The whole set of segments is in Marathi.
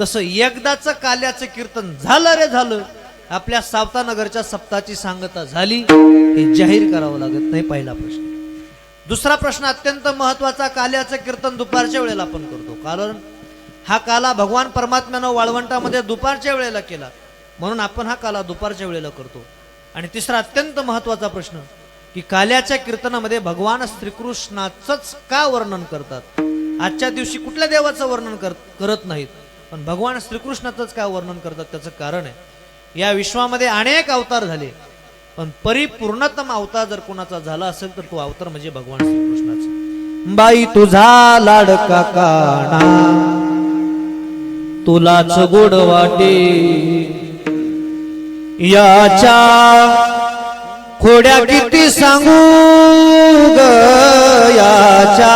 तसं एकदाचं काल्याचं कीर्तन झालं रे झालं. आपल्या सावतानगरच्या सप्ताची सांगता झाली. हे जाहीर करावं लागत नाही पहिला प्रश्न. दुसरा प्रश्न अत्यंत महत्त्वाचा काल्याचं कीर्तन दुपारच्या वेळेला आपण करतो. कारण हा काला भगवान परमात्म्यानं वाळवंटामध्ये दुपारच्या वेळेला केला. म्हणून आपण हा काला दुपारच्या वेळेला करतो. आणि तिसरा अत्यंत महत्त्वाचा प्रश्न की काल्याच्या कीर्तनामध्ये भगवान श्रीकृष्णाचंच का वर्णन करतात? आजच्या दिवशी कुठल्या देवाचं वर्णन कर करत नाहीत? पण भगवान श्रीकृष्णाचंच का वर्णन करतात त्याचं कारण आहे. या विश्वामध्ये अनेक अवतार झाले. पण परिपूर्णतम अवतार जर कोणाचा झाला असेल तर तो अवतार म्हणजे भगवान श्रीकृष्णाचा. बाई तुझा लाडका काना. तुलाच गोड वाटे. याच्या खोड्या किती सांगू ग याच्या.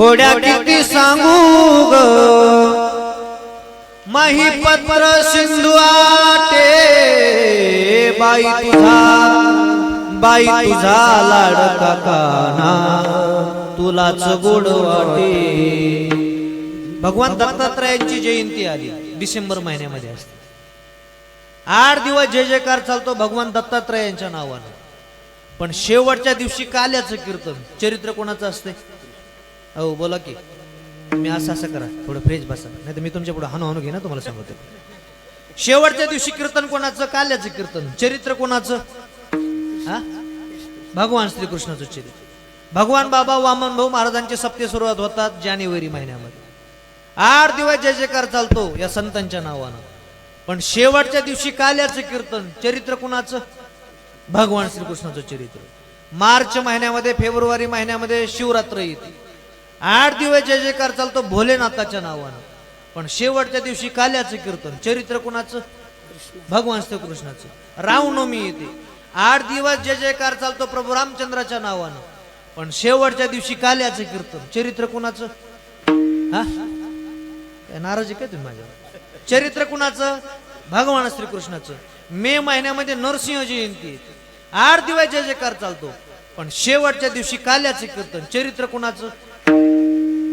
खोड्या किती सांगू ग? महिपत्र सिंधू आटे. बाई तुझा बाई तुझा लाडका काना. तुलाच गोड वाटे. भगवान दत्तात्रयांची जयंती आली. डिसेंबर महिन्यामध्ये असते. आठ दिवस जय जयकार चालतो भगवान दत्तात्रयांच्या नावानं. पण शेवटच्या दिवशी काल्याचं कीर्तन. चरित्र कोणाचं असते अहो बोला की. तुम्ही असं असं करा. थोडं फ्रेश बसा. नाही तर मी तुमच्यापुढे हानू हानू घे ना तुम्हाला सांगतो. शेवटच्या दिवशी कीर्तन कोणाचं? काल्याचं कीर्तन. चरित्र कोणाचं? हा? भगवान श्रीकृष्णाचं चरित्र. भगवान बाबा वामन भाऊ महाराजांचे सप्ते सुरुवात होतात जानेवारी महिन्यामध्ये. आठ दिवस जय जयकार चालतो या संतांच्या नावानं. पण शेवटच्या दिवशी काल्याचं कीर्तन चरित्र कुणाचं? भगवान श्रीकृष्णाचं चरित्र. मार्च महिन्यामध्ये फेब्रुवारी महिन्यामध्ये शिवरात्र येते. आठ दिवस जय जयकार चालतो भोलेनाथाच्या नावानं. पण शेवटच्या दिवशी काल्याचं कीर्तन चरित्र कुणाचं? भगवान श्रीकृष्णाचं. रामनवमी येते. आठ दिवस जय जयकार चालतो प्रभू रामचंद्राच्या नावानं. पण शेवटच्या दिवशी काल्याचं कीर्तन चरित्र कुणाचं? हा? नाराजी काय तुम्ही माझ्या चरित्र कुणाचं? भगवान श्रीकृष्णाचं. मे महिन्यामध्ये नरसिंह जयंती येते. आठ दिवस जय जयकार चालतो पण शेवटच्या दिवशी काल्याचं कीर्तन चरित्र कुणाचं?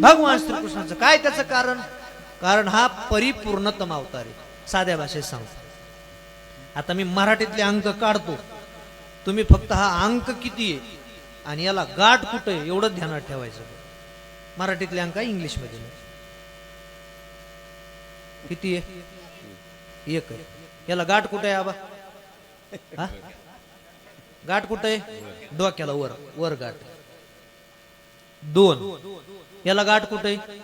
भगवान श्रीकृष्णाचं. काय त्याचं कारण? कारण हा परिपूर्णतम अवतार आहे. साध्या भाषेत सांगतो. आता मी मराठीतले अंक काढतो. तुम्ही फक्त हा अंक किती आहे? आणि याला गाठ कुठं आहे? एवढं ध्यानात ठेवायचं. मराठीतले अंक इंग्लिशमध्ये किती आहे? एक आहे. याला गाठ कुठं आहे आबा? हा? गाठ कुठं आहे? डोक्याला वर. वर गाठ. दोन. याला गाठ कुठे? आहे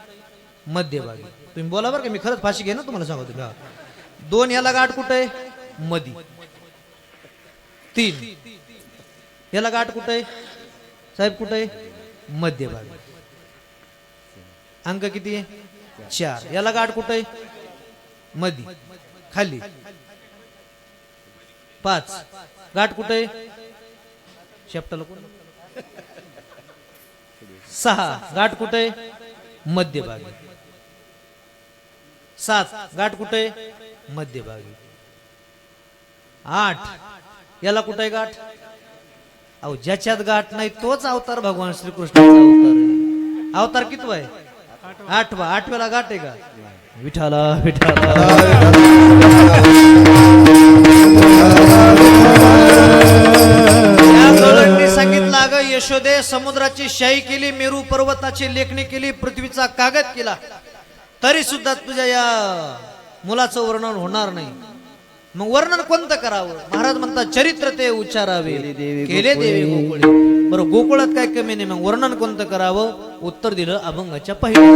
मध्यभागी. तुम्ही बोला बरं का मी खरंच फाशी घे ना तुम्हाला सांगतो. का दोन याला गाठ कुठे? आहे मधी. तीन. याला गाठ कुठे? आहे साहेब कुठे? आहे मध्यभागी. अंक किती? आहे चार. याला गाठ कुठे? आहे मधी. खाली. पाच. गाठ कुठे? आहे शेपटाला कोण? सहा. गाठ कुठे? मध्यभागी. सात. गाठ कुठे? मध्यभागी. आठ. याला कुठे आहे गाठ अहो ज्याच्यात गाठ नाही तोच अवतार भगवान श्रीकृष्णाचा अवतार अवतार किती आहे? आठवा. आठव्याला गाठ आहे का? विठाला विठाला नाग यशोदे समुद्राची शाही केली मेरू पर्वताची लेखणी केली पृथ्वीचा कागद केला. तरी सुद्धा तुझ्या या मुलाचं वर्णन होणार नाही. मग वर्णन कोणतं करावं? महाराज म्हणतात चरित्र ते उच्चारावे. केले देवी गोकुळे. बरं गोकुळात काय कमी नाही. मग वर्णन कोणतं करावं? उत्तर दिलं अभंगाच्या पहिल्या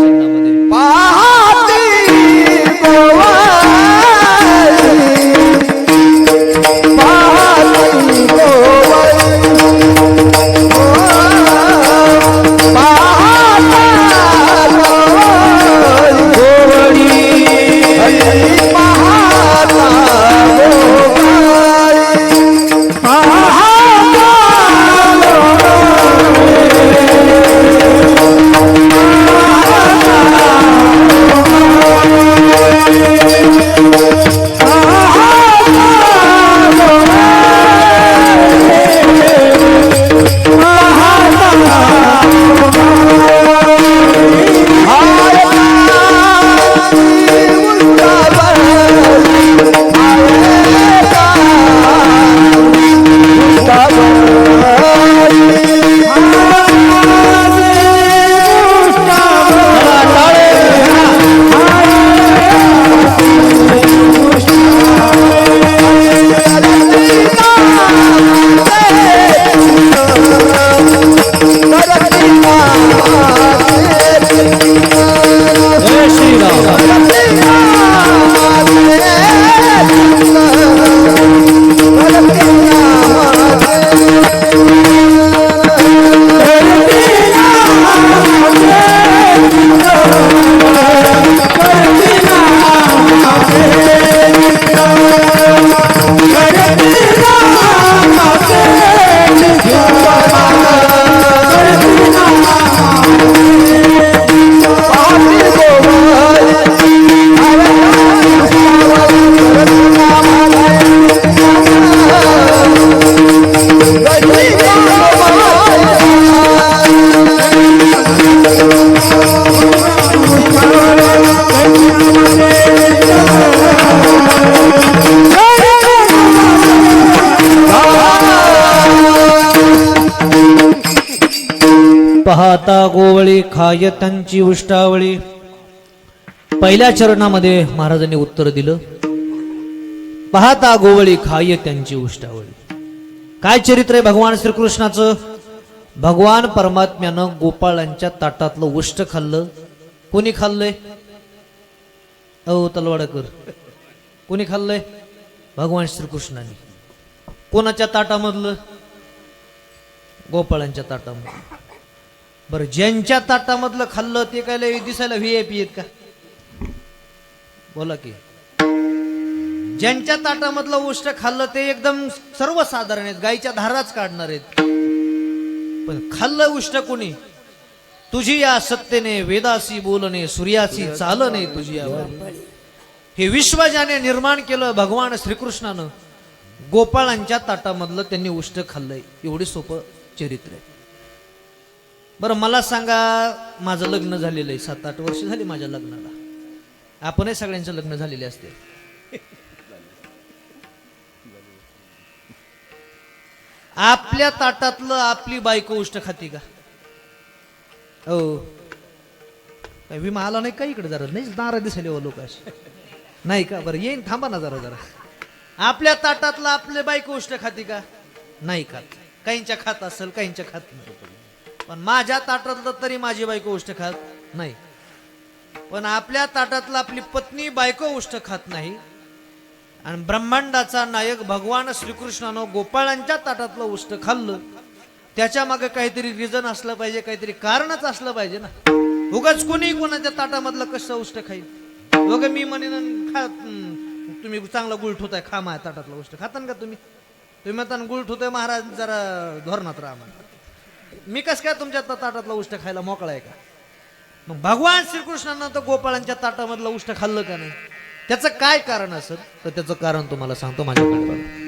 पाहता गोवळी खाय त्यांची उष्टावळी. पहिल्या चरणामध्ये महाराजांनी उत्तर दिलं पाहता गोवळी खाय त्यांची उष्टावळी. काय चरित्र आहे भगवान श्रीकृष्णाचं? भगवान परमात्म्यानं गोपाळांच्या ताटातलं उष्ट खाल्लं. कोणी खाल्लंय? अहो तलवाडकर. कोणी खाल्लंय? भगवान श्रीकृष्णाने. कोणाच्या ताटामधलं? गोपाळांच्या ताटामधलं. बरं ज्यांच्या ताटामधलं खाल्लं ते काय लय दिसायला व्ही आय पी आहेत का? बोला की. ज्यांच्या ताटामधलं उष्ट खाल्लं ते एकदम सर्वसाधारण आहेत गायीच्या धाराच काढणार आहेत. पण खाल्लं उष्ट कोणी? तुझी या सत्तेने वेदासी बोलणे सूर्यासी चालणे तुझी या हे विश्व ज्याने निर्माण केलं भगवान श्रीकृष्णानं गोपाळांच्या ताटामधलं त्यांनी उष्ट खाल्लंय. एवढी सोपं चरित्र आहे. बरं मला सांगा माझं लग्न झालेलं आहे. सात आठ वर्ष झाली माझ्या लग्नाला. आपणही सगळ्यांचं लग्न झालेले असते. आपल्या ताटातलं आपली बायको उष्ट खाती का? हो. काय विमा आला नाही का इकडे जरा? नाही नारा दिसले हो लोक असे. नाही का? बरं येईन थांबा ना जरा जरा. आपल्या ताटातलं आपले बायको उष्ट खाती का? नाही खात. काहींच्या खात असेल काहींच्या खात नाही. पण माझ्या ताटातलं तरी माझी बायको उष्ट खात नाही. पण आपल्या ताटातला आपली पत्नी बायको उष्ट खात नाही. आणि ब्रह्मांडाचा नायक भगवान श्रीकृष्णानं गोपाळांच्या ताटातलं उष्ट खाल्लं. त्याच्यामागे काहीतरी रिझन असलं पाहिजे काहीतरी कारणच असलं पाहिजे ना. उगाच कोणी कोणाच्या ताटामधलं कसं उष्ट खाईल? उगा मी म्हणेन खा तुम्ही चांगला गुळ ठोताय खा माझ्या ताटातलं उष्ट. खाता का तुम्ही? तुम्ही म्हणता गुळ ठोताय महाराज जरा धोरणात राहा म्हणा. मी कस काय तुमच्या ताटातला ताटातलं उष्ट खायला मोकळा आहे का? मग भगवान श्रीकृष्णानं तर गोपाळांच्या ताटामधलं उष्ट खाल्लं का नाही? त्याचं काय कारण असेल? तर त्याचं कारण तुम्हाला सांगतो माझ्याकडे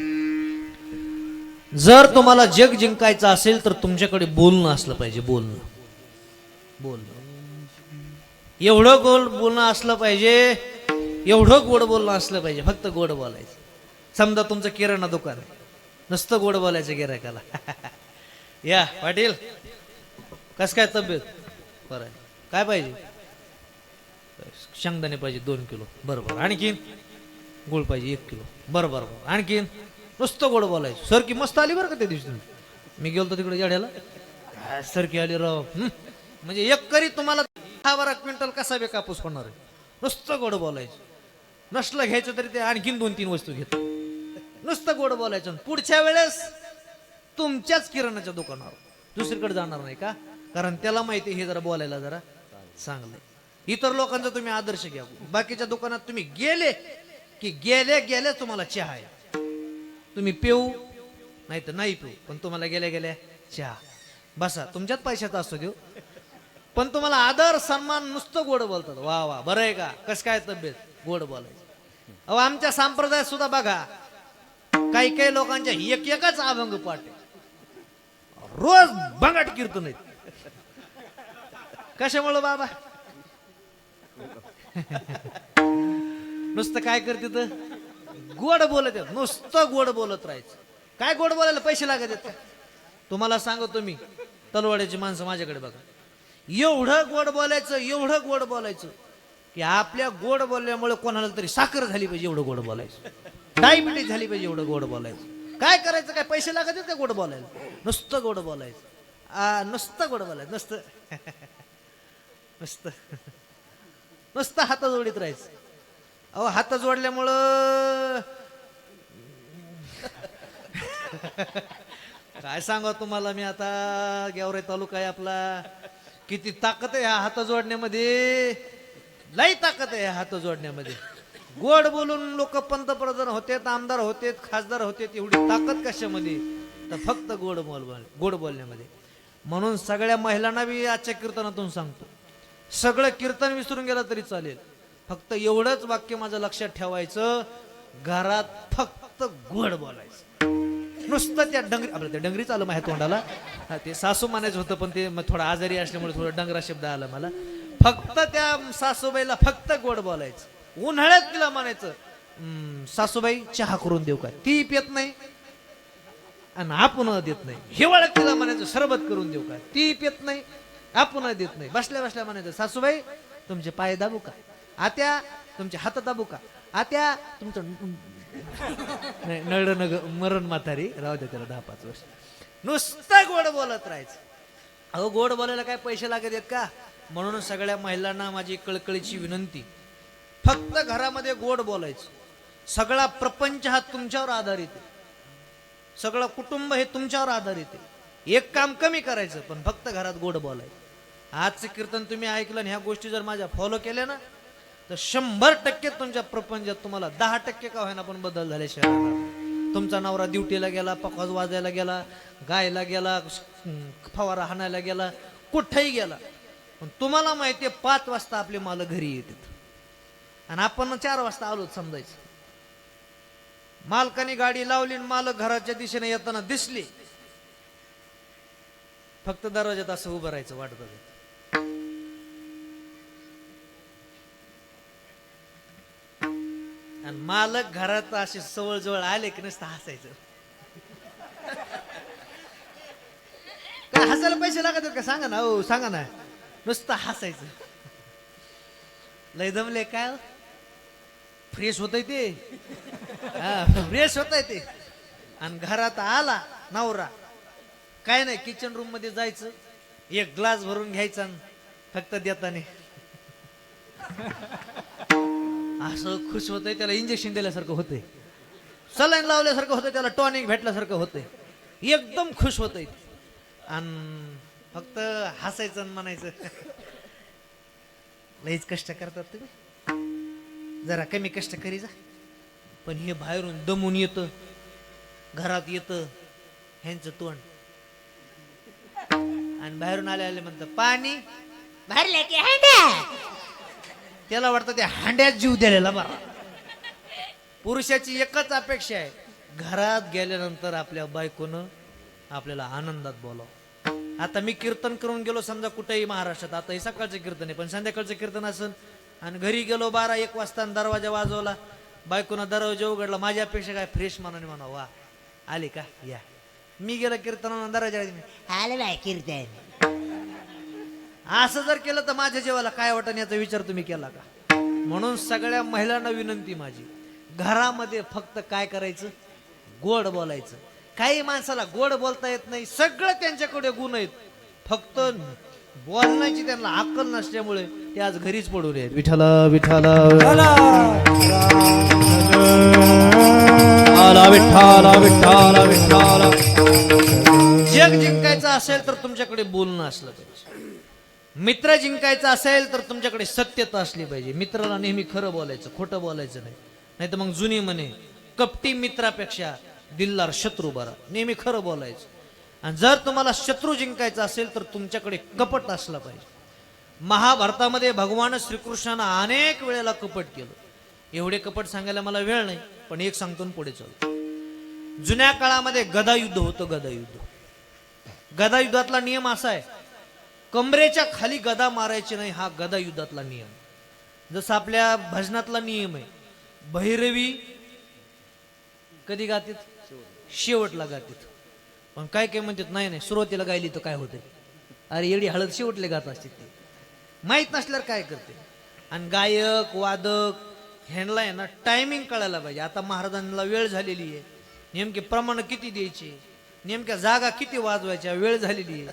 जर तुम्हाला जग जिंकायचं असेल तर तुमच्याकडे बोलणं असलं पाहिजे बोलणं. बोलणं. एवढं गोड बोलणं असलं पाहिजे एवढं गोड बोलणं असलं पाहिजे फक्त गोड बोलायचं. समजा तुमचं किराणा दुकान आहे. नुसतं गोड बोलायचं गिरायकाला या पाटील. कस काय तब्येत? बरं आहे. काय पाहिजे? शेंगदाणे पाहिजे दोन किलो. बरोबर आणखीन? गुळ पाहिजे एक किलो. बरं बरं बरं. आणखीन? नुसतं गोड बोलायचं. सरकी मस्त आली बरं का त्या दिवशी तुम्ही? मी गेलो तिकडे जाड्याला सरकी आली राव. म्हणजे एक करी तुम्हाला दहा बारा क्विंटल कसा बे कापूस होणार आहे? नुसतं गोड बोलायचं. नसलं घ्यायचं तरी ते आणखीन दोन तीन वस्तू घेतो नुसतं गोड बोलायचं. पुढच्या वेळेस तुमच्याच किराणाच्या दुकानावर. दुसरीकडे जाणार नाही का? कारण त्याला माहिती हे जरा बोलायला जरा चांगलं इतर लोकांचा तुम्ही आदर्श घ्या. बाकीच्या दुकानात तुम्ही गेले की गेले गेले तुम्हाला चहा आहे. तुम्ही पिऊ नाही तर नाही पिऊ पण तुम्हाला गेल्या गेल्या चहा. बसा तुमच्याच पैशाचा असतो देऊ. पण तुम्हाला आदर सन्मान नुसतं गोड बोलतात. वा वा बरं आहे का? कस काय तब्येत? गोड बोलायचं. अहो आमच्या संप्रदायात सुद्धा बघा काही काही लोकांच्या एक एकच अभंग पाठ रोज बंगाट कीर्तन आहेत. कशामुळं बाबा? नुसतं काय करते तर? गोड बोलत आहेत. नुसतं गोड बोलत राहायचं. काय गोड बोलायला पैसे लागत आहेत? का तुम्हाला सांगतो मी. तलवाड्याची माणसं माझ्याकडे बघा. एवढं गोड बोलायचं एवढं गोड बोलायचं की आपल्या गोड बोलल्यामुळे कोणाला तरी साखर झाली पाहिजे एवढं गोड बोलायचं. डायबिटीज झाली पाहिजे एवढं गोड बोलायचं. काय करायचं काय पैसे लागायचे ते का गोड बोलायला? नुसतं गोड बोलायचं. आ, नुसतं गोड बोलायचं नुसतं. नुसतं. नुसतं हात जोडीत राहायचं. अहो हात जोडल्यामुळं काय सांगा तुम्हाला मी आता? गेवरे तालुका आहे आपला. किती ताकद आहे ह्या हात जोडण्यामध्ये लई ताकद आहे ह्या हात जोडण्यामध्ये गोड बोलून लोक पंतप्रधान होतेत आमदार होतेत खासदार होतेत एवढी ताकद कशामध्ये? तर फक्त गोड बोल गोड बोलण्यामध्ये. म्हणून सगळ्या महिलांना मी आजच्या कीर्तनातून सांगतो सगळं कीर्तन विसरून गेलं तरी चालेल. फक्त एवढंच वाक्य माझं लक्षात ठेवायचं घरात फक्त गोड बोलायचं. नुसतं त्या डंगरी आपलं त्या डंगरीच आलं माझ्या तोंडाला. ते सासू म्हणायचं होतं पण ते मग थोडं आजारी असल्यामुळे थोडं डंगरा शब्द आला मला. फक्त त्या सासूबाईला फक्त गोड बोलायचं. उन्हाळ्यात तिला म्हणायचं सासूबाई चहा करून देऊ का? ती पित नाही आणि आपण देत नाही. हिवाळ्यात तिला म्हणायचं सरबत करून देऊ का? ती पित नाही आपण देत नाही. बसल्या बसल्या म्हणायचं सासूबाई तुमचे पाय दाबू का? आत्या तुमचे हात दाबू का? आत्या तुमचं नाही नळ नग मरण म्हातारी राहू दे त्याला दहा पाच वर्ष. नुसतं गोड बोलत राहायचं. अहो गोड बोलायला काय पैसे लागत आहेत का? म्हणून सगळ्या महिलांना माझी कळकळीची विनंती. फक्त घरामध्ये गोड बोलायचं. सगळा प्रपंच हा तुमच्यावर आधारित आहे. सगळं कुटुंब हे तुमच्यावर आधारित आहे. एक काम कमी करायचं पण फक्त घरात गोड बोलायचं. आजचं कीर्तन तुम्ही ऐकलं आणि ह्या गोष्टी जर माझ्या फॉलो केल्या ना तर शंभर टक्के तुमच्या प्रपंचात तुम्हाला दहा टक्के का होईना पण बदल झाले शहरात. तुमचा नवरा ड्युटीला गेला पकवाज वाजायला गेला गायला गेला फवारा हाणायला गेला कुठेही गेला. पण तुम्हाला माहिती आहे पाच वाजता आपले माल घरी येतात. आणि आपण चार वाजता आलो समजायचं. मालकाने गाडी लावली आणि मालक घराच्या दिशेने येताना दिसली. फक्त दरवाजात असं उभं राहायचं वाट बघत. आणि मालक घरात असे जवळ जवळ आले की नुसतं हसायचं. काय हसायला पैसे लागत का? सांगा ना. हो सांगा ना. नुसतं हसायचं. लय दमले काय हो? फ्रेश होत ते. फ्रेश होत ते. आणि घरात आला नवरा. काय नाही किचन रूममध्ये जायचं. एक ग्लास भरून घ्यायचा आणि फक्त देताने. असं खुश होतंय त्याला इंजेक्शन दिल्यासारखं होतंय. सलाईन लावल्यासारखं होतं त्याला टॉनिक भेटल्यासारखं होतंय. एकदम खुश होतंय. आणि फक्त हसायचं आणि म्हणायचं लईच कष्ट करतात तुम्ही. जरा कमी कष्ट करी जा पण हे बाहेरून दमून येतं घरात येतं ह्यांचं तोंड. आणि बाहेरून आले आले म्हणतं पाणी भरले की हांड्या. त्याला वाटतं त्या हांड्यात जीव दिलेला बरा. पुरुषाची एकच अपेक्षा आहे घरात गेल्यानंतर आपल्या बायकोनं आपल्याला आनंदात बोलावं. आता मी कीर्तन करून गेलो समजा कुठेही महाराष्ट्रात. आता हे सकाळचं कीर्तन आहे पण संध्याकाळचं कीर्तन असेल आणि घरी गेलो बारा एक वाजता आणि दरवाजा वाजवला. बायकोनं दरवाजा उघडला. माझ्यापेक्षा अपेक्षा काय? फ्रेश मनाने म्हणा वा आले का? या. मी गेलो कीर्तनानं दरवाजा आलं बाय कीर्तन. असं जर केलं तर माझ्या जेवाला काय वाटण याचा विचार तुम्ही केला का? म्हणून सगळ्या महिलांना विनंती माझी. घरामध्ये फक्त काय करायचं? गोड बोलायचं. काही माणसाला गोड बोलता येत नाही. सगळं त्यांच्याकडे गुण आहेत. फक्त बोलण्याची त्यांना अक्कल नसल्यामुळे ते आज घरीच पडून आहेत. विठाला विठाला आला विठ्ठाला विठ्ठाला विठ्ठाला. जग जिंकायचं असेल तर तुमच्याकडे बोलणं असलं पाहिजे. मित्र जिंकायचा असेल तर तुमच्याकडे सत्यता असली पाहिजे. मित्राला नेहमी खरं बोलायचं खोटं बोलायचं नाही. नाही तर मग जुनी म्हणे कपटी मित्रापेक्षा दिलदार शत्रू बरा. नेहमी खरं बोलायचं. आणि जर तुम्हाला शत्रू जिंकायचा असेल तर तुमच्याकडे कपट असला पाहिजे. महाभारतामध्ये भगवान श्रीकृष्णानं अनेक वेळेला कपट केलं. एवढे कपट सांगायला मला वेळ नाही पण एक सांगतो पुढे चालतो. जुन्या काळामध्ये गदायुद्ध होतं गदायुद्ध. गदायुद्धातला नियम असा आहे कमरेच्या खाली गदा मारायची नाही हा गदायुद्धातला नियम. जसा आपल्या भजनातला नियम आहे भैरवी कधी गातीत? शेवटला गातीत. पण काय काय म्हणतात नाही नाही सुरुवातीला गायली तर काय होते अरे एडी हळद शेवटले गात असते ते. माहीत नसल्यावर काय करते? आणि गायक वादक ह्यांना आहे ना टायमिंग कळायला पाहिजे. आता महाराजांना वेळ झालेली आहे. नेमके प्रमाण किती द्यायचे? नेमक्या जागा किती वाजवायच्या? वेळ झालेली आहे.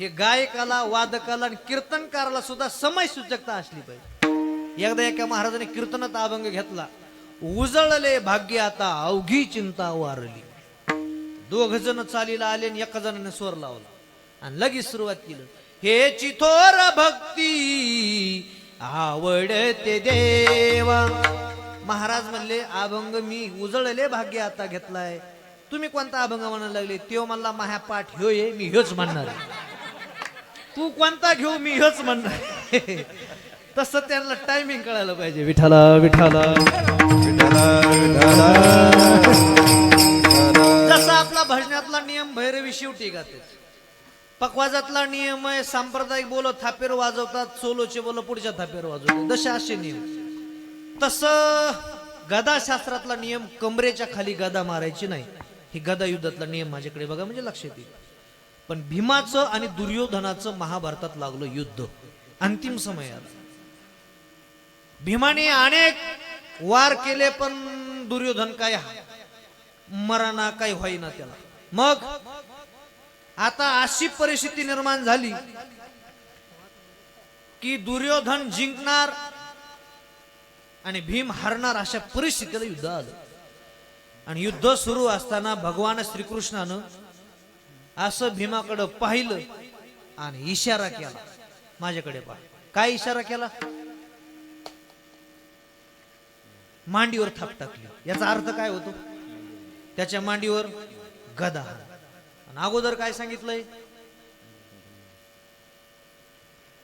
हे गायकाला वादकाला आणि कीर्तनकाराला सुद्धा समय सूचकता असली पाहिजे. एकदा एका महाराजाने कीर्तनात अभंग घेतला. उजळले भाग्य आता अवघी चिंता वारली. दोघ जण चालीला आले आणि एका जणाने स्वर लावला. आणि लगेच सुरुवात केलं. हे चिथोर भक्ती आवडते देवा. महाराज म्हणले अभंग मी उजळले भाग्य आता घेतलाय. तुम्ही कोणता अभंग म्हणायला लागले? तो म्हणला माह्या पाठ ह्यो ये मी ह्योच म्हणणार आहे. तू कोणता घेऊ मी ह्योच म्हणणार तसं त्यांना टायमिंग कळायला पाहिजे. विठाला विठाला विठाला विठाला भजनातला नियम भैरवी शेवटी गाते. पकवाजातला नियम आहे सांप्रदायिक बोल थापेर वाजवतात सोलोचे बोल पुढच्या थापेर वाजवतात. जसे असे नियम. तस गदाशास्त्रातला नियम कमरेच्या खाली गदा मारायची नाही. ही गदा युद्धातला नियम माझ्याकडे बघा म्हणजे लक्षात येईल. पण भीमाचं आणि दुर्योधनाचं महाभारतात लागलं युद्ध. अंतिम समयात भीमाने अनेक वार केले पण दुर्योधन काय मरणा काही होईना त्याला. मग आता अशी परिस्थिती निर्माण झाली की दुर्योधन जिंकणार आणि भीम हरणार अशा परिस्थितीला युद्ध आलं. आणि युद्ध सुरू असताना भगवान श्रीकृष्णानं असं भीमाकडं पाहिलं आणि इशारा केला. माझ्याकडे पहा. काय इशारा केला? मांडीवर थाप टाकली. याचा अर्थ काय होतो? त्याच्या मांडीवर गदा. आणि अगोदर काय सांगितलंय?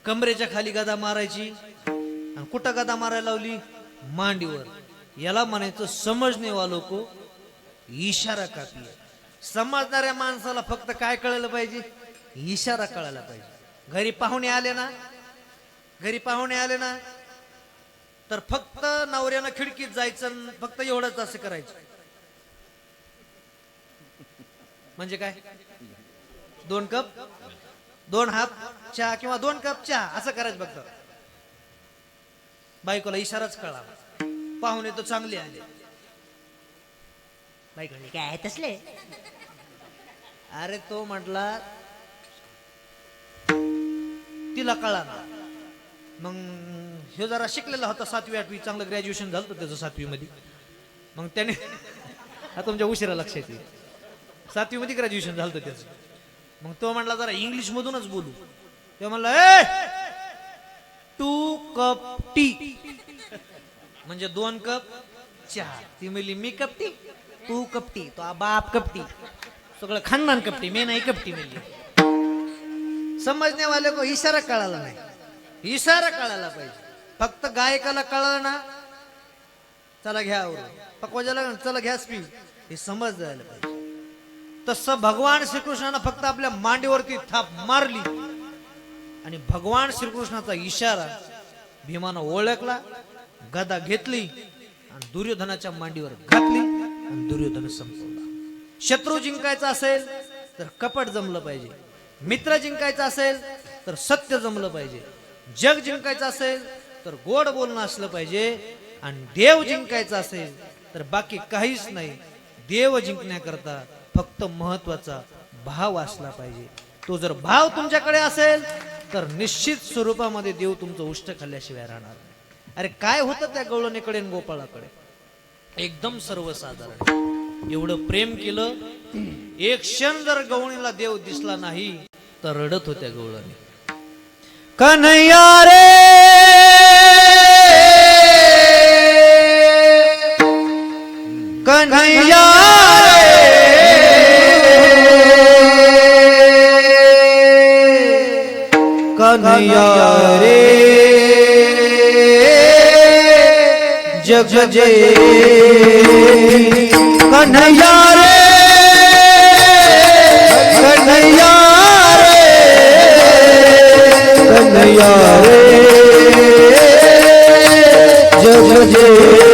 कमरेच्या खाली गदा मारायची आणि कुठं गदा मारायला लावली? मांडीवर. याला म्हणायचं समजणे वालो को इशारा कापी समजणाऱ्या माणसाला फक्त काय कळलं पाहिजे? इशारा कळायला पाहिजे. घरी पाहुणे आले ना? घरी पाहुणे आले ना? तर फक्त नवऱ्यानं खिडकीत जायचं आणि फक्त एवढंच असं करायचं. म्हणजे काय? दोन कप? दोन हाफ चहा किंवा दोन कप चहा असं करायचं फक्त. बायकोला इशाराच कळा पाहुणे तर चांगले आले. बायको काय तसले? अरे तो म्हटला तिला कळा ना मग हे जरा शिकलेला होता सातवी आठवी. चांगलं ग्रॅज्युएशन झालं त्याचं सातवी मध्ये मग त्याने हा तुमच्या उशिरा लक्षात येईल. सातवी मध्ये ग्रॅज्युएशन झालं त्याचं. मग तो म्हणला जरा इंग्लिश मधूनच बोलू. तेव्हा म्हणला ए टू कप टी. म्हणजे दोन कप चहा. ती म्हणली मी कपटी तू कपटी तो बाप कपटी सगळं खानदान कपटी मी नाही कपटी म्हणली. समजण्यावाले को इशारा कळाला नाही. इशारा कळायला पाहिजे. फक्त गायकाला कळलं ना चला घ्या पकवाजाला चला घ्या स्पी हे समज जायला पाहिजे. तसं भगवान श्रीकृष्णानं फक्त आपल्या मांडीवरती थाप मारली. आणि भगवान श्रीकृष्णाचा इशारा भीमानं ओळखला गदा घेतली आणि दुर्योधनाच्या मांडीवर घातली आणि दुर्योधन संपवला. शत्रू जिंकायचा असेल तर कपट जमलं पाहिजे. मित्र जिंकायचं असेल तर सत्य जमलं पाहिजे. जग जिंकायचं असेल तर गोड बोलणं असलं पाहिजे. आणि देव जिंकायचा असेल तर बाकी काहीच नाही. देव जिंकण्याकरता फक्त महत्त्वाचा भाव असला पाहिजे. तो जर भाव तुमच्याकडे असेल तर निश्चित स्वरूपामध्ये देव तुमचं उष्ट खाल्ल्याशिवाय राहणार अरे काय होतं त्या गवळणीकडे आणि गोपाळाकडे? एकदम सर्वसाधारण. एवढं प्रेम केलं एक क्षण जर गवळणीला देव दिसला नाही तर रडत होत्या गवळणी. कन्हैया रे! कन्हैया! कन्हैया रे। जग जय कन्हैया रे। कन्हैया रे। कन्हैया रे। जग जे।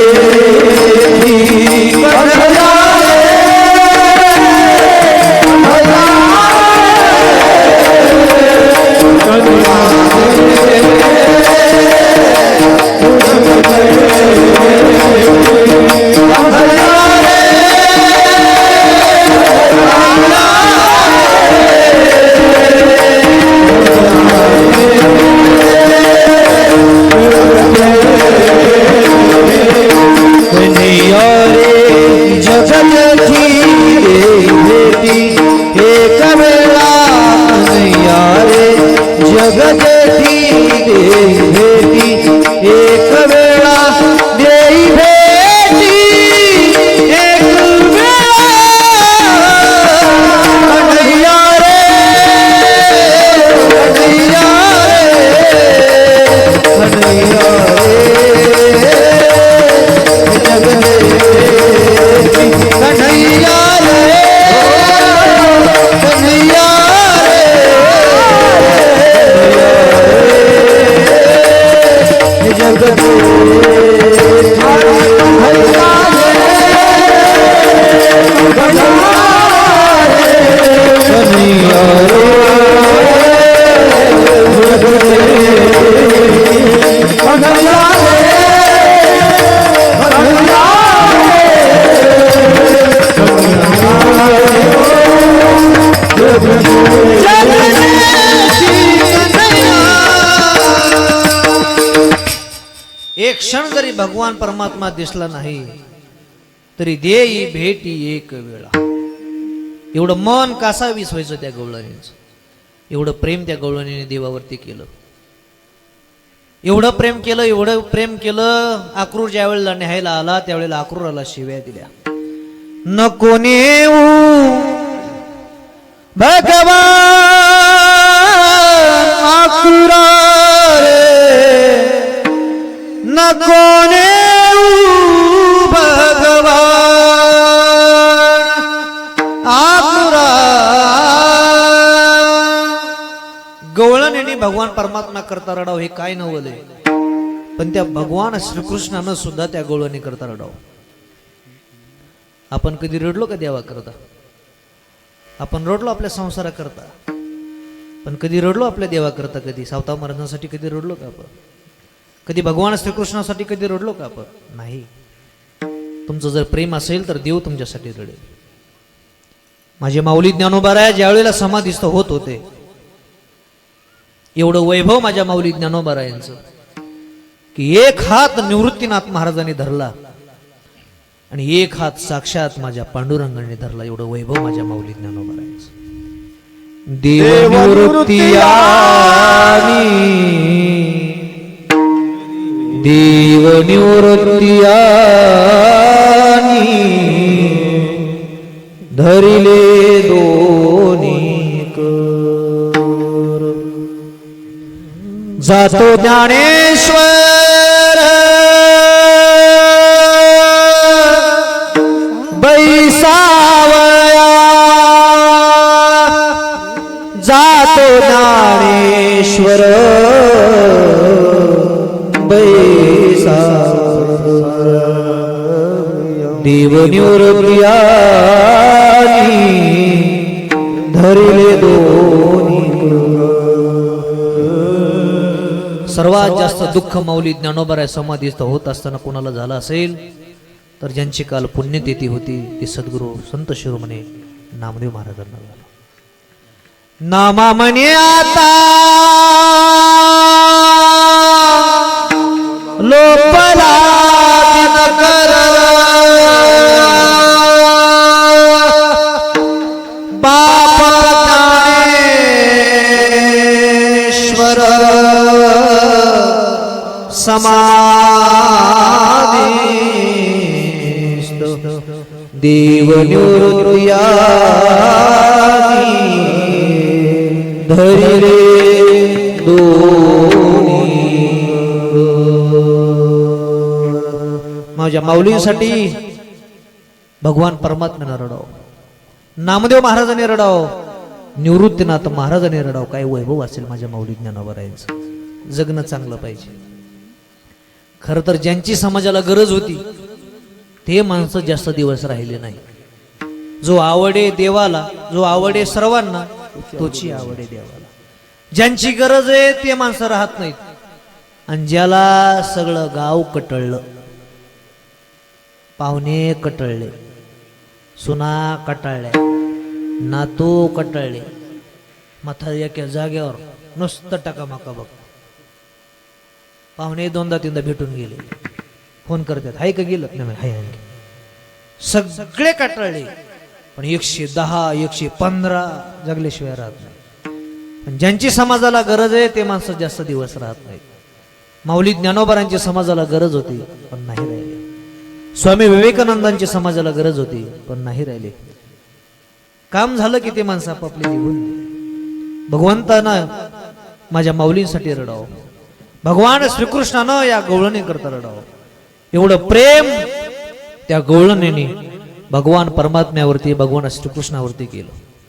भगवान परमात्मा दिसला नाही तरी देई भेटी एक वेळा. एवढं मन कसा विसवायचं त्या गवळणीचं. एवढं प्रेम त्या गवळणीने देवावरती केलं. एवढं प्रेम केलं एवढं प्रेम केलं आक्रूर ज्या वेळेला न्यायला आला त्यावेळेला आक्रूराला शिव्या दिल्या. नको नेऊ भगवान आक्रुरा रे. नको भगवान परमात्मा करता रडाव हे काय नवले पण त्या भगवान श्रीकृष्णानं सुद्धा त्या गोळ्याने करता रडाव. आपण कधी रडलो का देवा करता? आपण रडलो आपल्या संसारा करता. पण कधी रडलो आपल्या देवा करता कधी? सावता महाराजांसाठी कधी रडलो का आपण? कधी भगवान श्रीकृष्णासाठी कधी रडलो का आपण? नाही. तुमचं जर प्रेम असेल तर देव तुमच्यासाठी रडेल. माझे माऊली ज्ञानोबाराया ज्यावेळेला समाधीस्थ होत होते एवढं वैभव माझ्या माऊली ज्ञानोबारायांचं की एक हात निवृत्तीनाथ महाराजांनी धरला आणि एक हात साक्षात माझ्या पांडुरंगाने धरला. एवढं वैभव माझ्या माऊली ज्ञानोबारायांचं. देव निवृत्ती आनी धरिले दोन जातो ज्ञानेश्वर. बैसावया. जातो ज्ञानेश्वर. बैसावया. देव धरिले दोन्ही सर्वात जास्त दुःख माऊली ज्ञानोबराय समाधीस्थ होत असताना कोणाला झालं असेल तर ज्यांची काल पुण्यतिथी होती ती सद्गुरू संत शिरोमणे नामदेव महाराजांना झालं. नामा म्हणे आता लोपला समाधिस्थ देव निवृत्या धरिले दोन्ही माझ्या माऊलीसाठी भगवान परमात्म्यानं रडाव. नामदेव महाराजांनी रडाव. निवृत्तीनाथ महाराजांनी रडाव. काय वैभव असेल माझ्या माऊली ज्ञानावर जगणं चांगलं पाहिजे. खरं तर ज्यांची समाजाला गरज होती ते माणसं जास्त दिवस राहिले नाही. जो आवडे देवाला जो आवडे सर्वांना तोची आवडे देवाला. ज्यांची गरज आहे ते माणसं राहत नाहीत. आणि ज्याला सगळं गाव कटळलं पाहुणे कटळले सुना कटाळल्या नातू कटळले माथा एका जागेवर नुसतं टाकामाका बघ पाहुणे दोनदा तीनदा भेटून गेले. फोन करतात हाय का गेलं नाही. हाय आणखी सगळे कटाळले. पण एकशे दहा एकशे पंधरा जगल्याशिवाय राहत नाही. पण ज्यांची समाजाला गरज आहे ते माणसं जास्त दिवस राहत नाहीत. माऊली ज्ञानोबारांची समाजाला गरज होती पण नाही राहिले. स्वामी विवेकानंदांची समाजाला गरज होती पण नाही राहिले. काम झालं की ते माणसं आपापली निघून भगवंतानं माझ्या माऊलींसाठी रडावं. भगवान श्रीकृष्णानं या गवळणी करता रडावं एवढं प्रेम त्या गवळणीने भगवान परमात्म्यावरती भगवान श्रीकृष्णावरती केलं.